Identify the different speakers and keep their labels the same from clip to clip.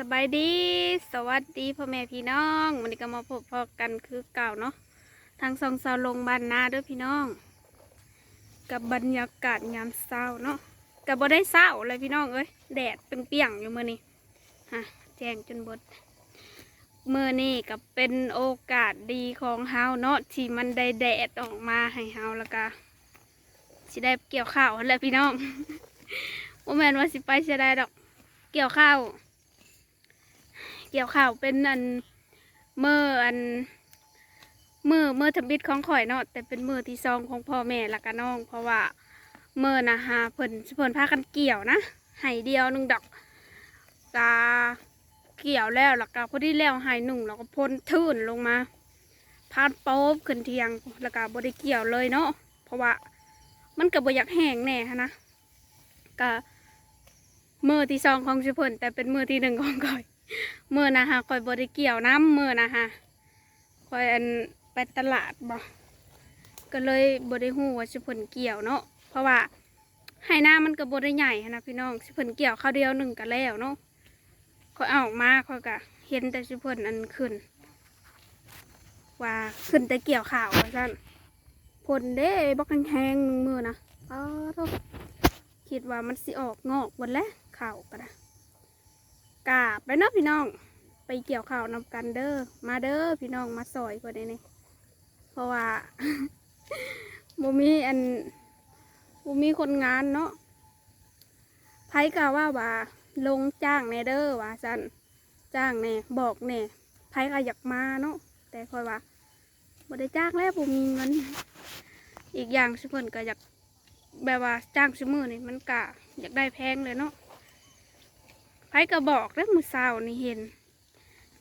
Speaker 1: สบายดี สวัสดีพ่อแม่พี่น้องวันนี้ก็มาพบพอกันคือเก่าเนาะทางซองเซาลงบ้านนาด้วยพี่น้อง กับบรรยากาศยามเช้าเนาะกับบ่ได้เช้าเลยพี่น้องเอ้ยแดดเปรี้ยงๆอยู่มื้อนี้ฮะแจ้งจนบดมื้อนี้ก็เป็นโอกาสดีของเฮาเนาะที่มันได้แดดออกมาให้เฮาแล้วก็สิได้เกี่ยวข้าวแหละพี่น้องบ่แมนว่าสิไปเสียได้ดอก เกี่ยวข้าว กี่ยวข้าวเป็นอันเมื่ออันมือเมื่อทำบิดของข่อยเนาะแต่เป็นมือที่ซองของพ่อแม่ละกันน้อง เพราะว่าเมื่อนะฮะเพิ่นเพิ่นพากันเกี่ยวนะไห้เดียวหนึ่งดอกกาเกี่ยวแล้วแล้วก็พอดีแล้วไห้หนึ่งแล้วก็พ่นทื่นลงมาพาดโป๊บขึ้นเทียงแล้วก็บ่ได้เกี่ยวเลยเนาะเพราะว่ามันก็บ่อยากแห้งแน่ฮะนะก็มือที่สองของชิเพิ่นแต่เป็นมือที่หนึ่งของข่อย เมื่อนะฮะคอยบริเกี่ยวน้ำเมื่อนะฮะคอยอันไปตลาดบ่ก็เลยบริหูว่าสิเพิ่นเกี่ยวเนาะเพราะว่าให้หน้ามันก็บริใหญ่นะพี่น้องสิเพิ่นเกี่ยวข้าวเดียวหนึ่งก็แล้วเนาะคอยเอาออกมาคอยก็เห็นแต่สิเพิ่นอันขึ้น ว่าขึ้นแต่เกี่ยวข่าวว่าซั่นผลเด้บักแห้งมือนะอ้าวคิดว่ามันสิออกงอกหมดแล้วข่าวก็ได้ กาบไปเนาะพี่น้อง ไปเกี่ยวข้าวนำกันเด้อมาเด้อพี่น้องมาซอยกว่านี้นี่เพราะว่าบ่มีอันบ่มีคนงานเนาะไผกะว่าว่าลงจ้างแน่เด้อว่าสันจ้างแน่บอกแน่ไผก็อยากมาเนาะแต่คอยว่าบ่ได้จ้างแล้วบ่มีเงินอีกอย่างสิเพิ่นก็อยากแบบว่าจ้างซุมือนี่มันกะอยากได้แพงเลยเนาะ ไผก็บอกแล้วมือเศร้านี่เห็น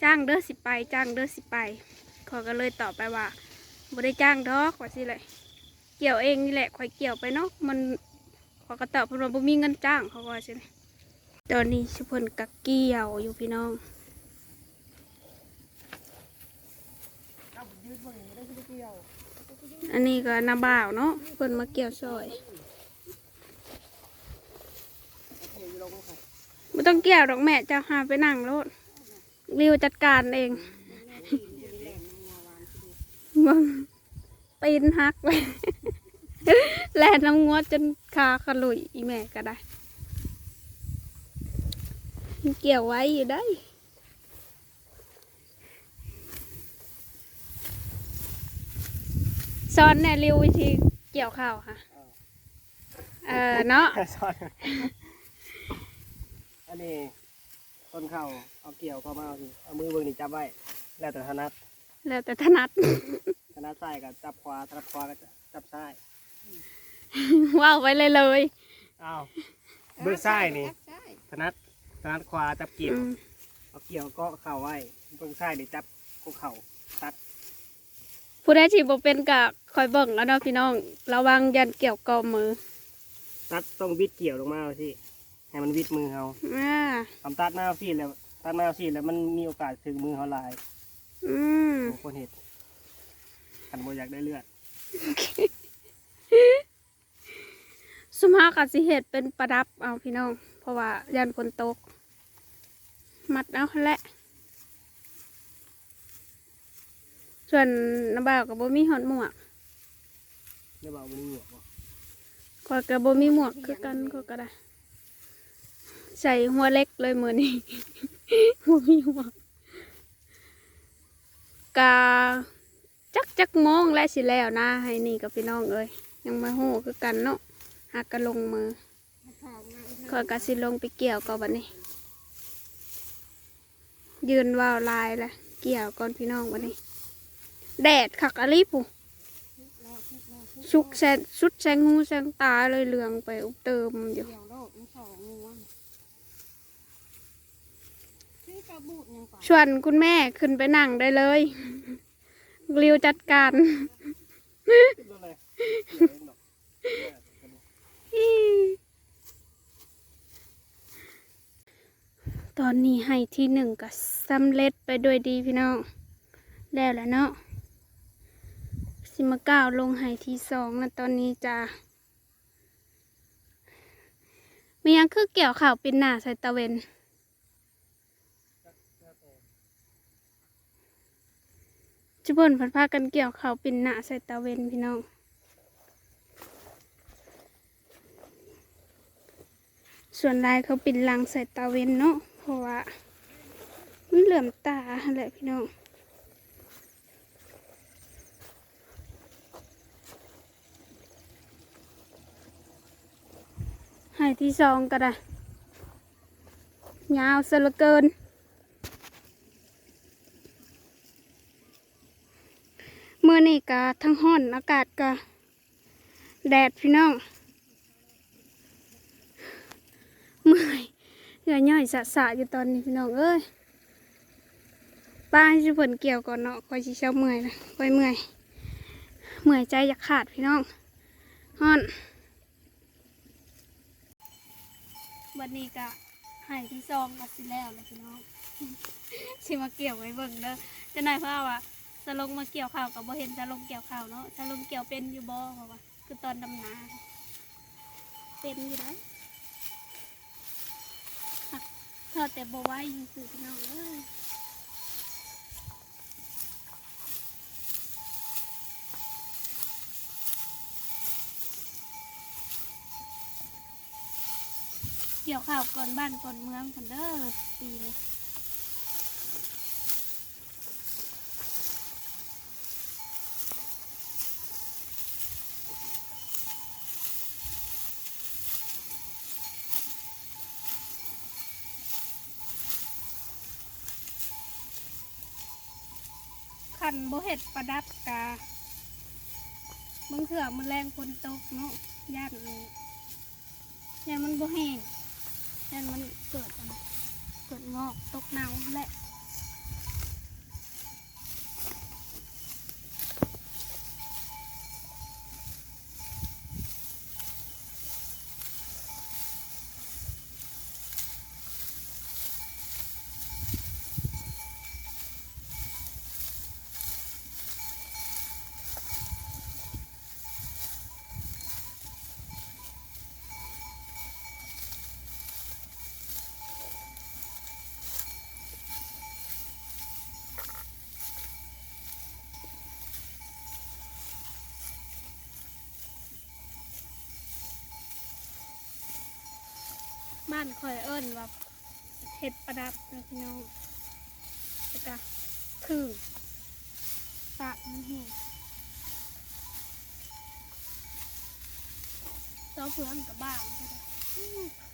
Speaker 1: จ้างเด้อสิไป จ้างเด้อสิไปขาก็เลยตอบไปว่าบ่ได้จ้างดอกว่าสิเลยเกี่ยวเองนี่แหละข่อยเกี่ยวไปเนาะมันขาก็ตอบเพิ่นว่าบ่มีเงินจ้างเขาก็ว่าสิเลยตอนนี้ชุพนกักเกี่ยวอยู่พี่น้องอันนี้ก็นาบ่าวเนาะเพิ่นมาเกี่ยวซอย ไม่ต้องเกี่ยวดอกแม่จะหาไปนั่งรถริวจัดการเองมึงปีนหักไปแล่น้ำงวดจนขาขลุยอีแม่ก็ได้ เกี่ยวไว้อยู่ได้สอนแน่ริววิธีเกี่ยวข้าวค่ะ เออเนาะ
Speaker 2: นนี้ต้นข้าวเอาเกี่ยวก็มาเอาสิเอามือเบิ่งนี่จับไว้ แล้วแต่ถนัด
Speaker 1: แล้วแต่ถนัด
Speaker 2: ถนัดซ้ายก็จับขวาถนัดขวาก็จับซ้าย
Speaker 1: ว่าวไว้เลยเลย
Speaker 2: อ้าวมือซ้ายนี่ถนัดถนัดขวาจับเกี่ยว
Speaker 1: อืม
Speaker 2: เอาเกี่ยวก็เข่าไว้เบิ่งซ้ายนี่จับกุเข่าตัด
Speaker 1: ผู้ได้ที่บ่เป็นกะคอยเบิ่งแล้วเนาะพี่น้อง ระวังยันเกี่ยวกอมือ
Speaker 2: ตัดต้องวิดเกี่ยวลงมาเอาสิ ให้มันวิดมือเขา
Speaker 1: อ่า
Speaker 2: ทำตัดหน้าเอาสิแล้วตัดหน้าเอาสิแล้วมันมีโอกาสถึงมือเขาหลาย
Speaker 1: อืม
Speaker 2: บางคนเห็ดขันโมอยากได้เลือด
Speaker 1: สมหากัสิเฮ็ดเป็นประดับเอาพี่น้อง เพราะว่ายันฝนตก มัดเอาหั่นแหละส่วนน้ำบ่าวกับบ่มีหอดหมวก
Speaker 2: ได้บอกมันนี่หมวกบ่
Speaker 1: ขอยกับบ่มีหมวกคือกันก็ก็ได้ ใส่หัวเล็กเลยมือนี้บ่มีหมวกาจักจักโมงและสิแล้วนะ ให้นี่กับพี่น้องเอ้ยยังมาหูคือกันเนาะหากกระลงมือขอยกะสิลงไปเกี่ยวกับบัดนี้ ยืนว่าวลายแหละเกี่ยวก่อนพี่น้องบัดนี้ แดดคักอลิปูชุกแสนสุดแสงหูแสงตาเลยเหลืองไปอุเติมอยู่
Speaker 3: เดี๋ยวโลกมันสองงวงซื้อกระ บูดยังก่อน
Speaker 1: ชวนคุณแม่ขึ้นไปนั่งได้เลยริวจัดการตอนนี้ให้ที่หนึ่งก็สำเร็จไปด้วยดีพี่น้องแล้วแหละเนาะสิมาก้าวลงให้ที่สองแล้วตอนนี้จะมียังคือเกี่ยวข่าวปินหน้าใส่ตะเวน จุ่นพันพากันเกี่ยวเขาปินหนาใส่ตาเวนพี่น้องส่วนลายเขาปินลังใส่ตาเวนเนาะเพราะว่ามันเหลื่อมตาแหละพี่น้องให้ที่สองก็ได้ยาวซะเหลือเกิน เมื่อนี่ กะทั้งห้อนอากาศกะแดดพี่น้องเมื่อยเหงื่อย่อยสะสะอยู่ตอนนี้พี่น้องเอ้ยป้าให้ช่วยเพิ่นเกี่ยวก่อนเนาะคอยชิเช้าเมื่อยนะคอยเมื่อยเมื่อยใจอยากขาดพี่น้องห้อนวันนี้กะหายที่ซองกับสิแล้วเลยพี่น้องชิมาเกี่ยวไว้เบิ่งเด้อจะนายพ่อว่า สลงมาเกี่ยวข้าวกับบ่เห็นสลงเกี่ยวข้าวเนาะสลงเกี่ยวเป็นอยู่บ่เพราะว่าคือตอนดำนา เป็นอยู่ได้หักทอดแต่บ่ไหวสื่อพี่น้องเอ้ยเกี่ยวข้าวก่อนบ้านก่อนเมืองคนเด้อปีนี้ ขันโบเห็ดประดับกาบางเถื่อมันแรงฝนตกเนาะย่านมันย่านมันโบแห้งย่านมันเกิดเกิดงอกตกหนาวแหละ บ้านคอยเอิ้นว่าเห็ดประดับนะพี่น้องแล้วก็ถือสะมันแห้งเจ้าเพื่อนกับบ้านก็ได้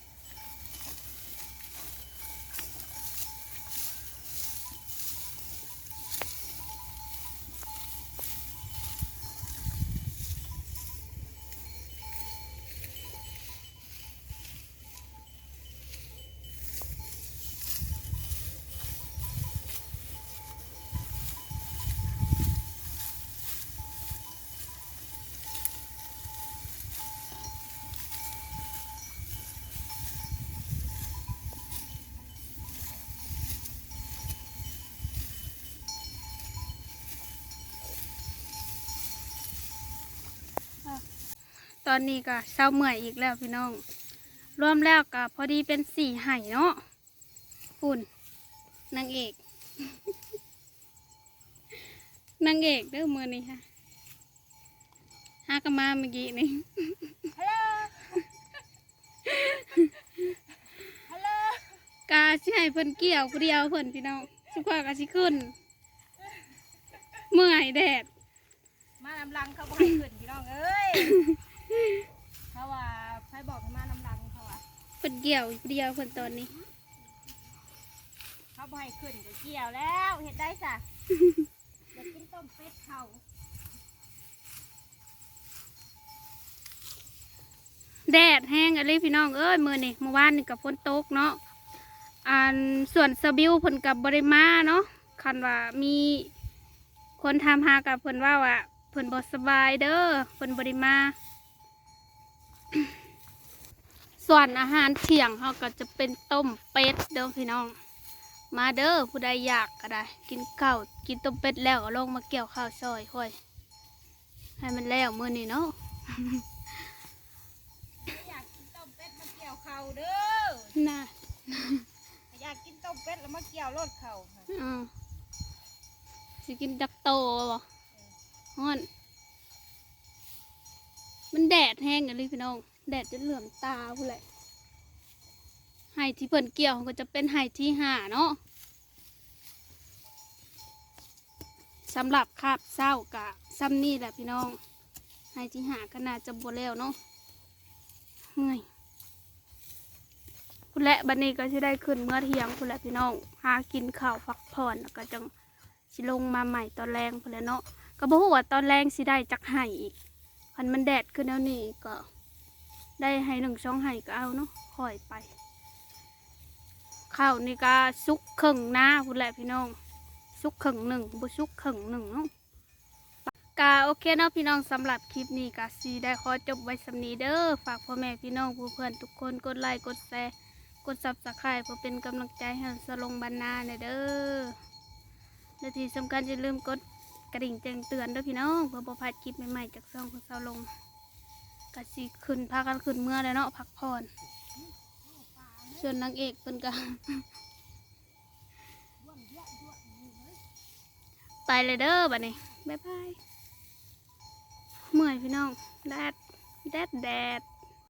Speaker 1: ตอนนี้ก็เศร้าเมื่อยอีกแล้วพี่น้อง รวมแล้วก็พอดีเป็นสี่ไห่เนาะฝุ่นนางเอกนางเอกเด้อมือนี้ค่ะฮากนมาเมื่อกี้นี่
Speaker 3: ฮัลโหล
Speaker 1: กาสิให้เพิ่นเกี่ยวผู้เดียวเพิ่นพี่น้องสุขากาสิขึ้น เมื่อยแดด
Speaker 3: มาน้ำลังเขาบ่ให้ขึ้นพี่น้องเอ้ยเขาว่าใครบอกให้มาน้ำลังเขาว่า
Speaker 1: เพิ่นเกี่ยวผู้เดียวเพิ่นตอนนี้
Speaker 3: เขาบ่ให้ขึ้นก็เกี่ยวแล้วเห็ดได้สะอยากกินต้มเป็ดเขา
Speaker 1: แดดแห้งอะไรพี่น้องเอ้ยมือนี่เมื่อวานนี่กับฝนตกเนาะอันส่วนสบิวเพิ่นกับบริมาเนาะคันว่ามีคนทำหากับเพิ่นว่าว่าเพิ่นบ่สบายเด้อเพิ่นบริมา ส่วนอาหารเที่ยงเขาก็จะเป็นต้มเป็ดเด้อพี่น้อง มาเด้อผู้ใดอยากก็ได้ กินข้าวกินต้มเป็ดแล้วก็ลงมาเกี่ยวข้าวซอยค่อย ให้มันแล้วมื้อนี้เนาะ
Speaker 3: อยากกินต้มเป็ดมาเกี่ยวเขาเด้อ
Speaker 1: น่า
Speaker 3: อยากกินต้มเป็ดแล้วมาเกี่ยวรถเขาค่ะ
Speaker 1: อืมสิกินดักโตบ่ฮ้อนมันแดดแห้งกันเลยพี่น้อง แดดจะเหลื่อมตาพู้แหละไห่ที่เพิ่นเกี่ยวก็จะเป็นไห่ที่หาเนาะสำหรับคาบเศร้ากะซ้ำนี่แหละพี่น้องไห่ที่หาก็น่าจะบวแล้วเนาะเมื่อยพูนและบัดนี้ก็จะได้ขึ้นเมื่อเที่ยงพูนและพี่น้องหากินข้าวพักผ่อนแล้วก็จังสิลงมาใหม่ตอนแรงพูนแหละเนาะก็บอกว่าตอนแรงสิได้จักไห่อีกพันมันแดดขึ้นแล้วนี่ก็ ได้ให้หนึ่งช่องไห่ก็เอาเนาะคอยไปข้าวนี่ก็ซุกครึ่งหน้าพูดแหละพี่น้องซุกครึ่งหนึ่งบุซุกครึ่งหนึ่งเนาะกาโอเคเนาะพี่น้องสำหรับคลิปนี้กาซีได้ขอจบไว้สำนีเด้อฝากพ่อแม่พี่น้องผู้เพื่อนทุกคนกดไลค์กดแชร์กดซับสไครป์เพื่อเป็นกำลังใจให้สลงบรรณาเนี่ยเด้อและที่สำคัญอย่าลืมกดกระดิ่งแจ้งเตือนด้วยพี่น้องเพื่อประพลาดคลิปใหม่ๆจากช่องของเสาลง กะสิขึ้นพากันขึ้นเมื่อแล้วเนาะพักผ่อนส่วนนางเอกเป็นกันไปเลยเด้อบัดนี้บ๊ายบายเมื่อยพี่น้องแดดแดดแดด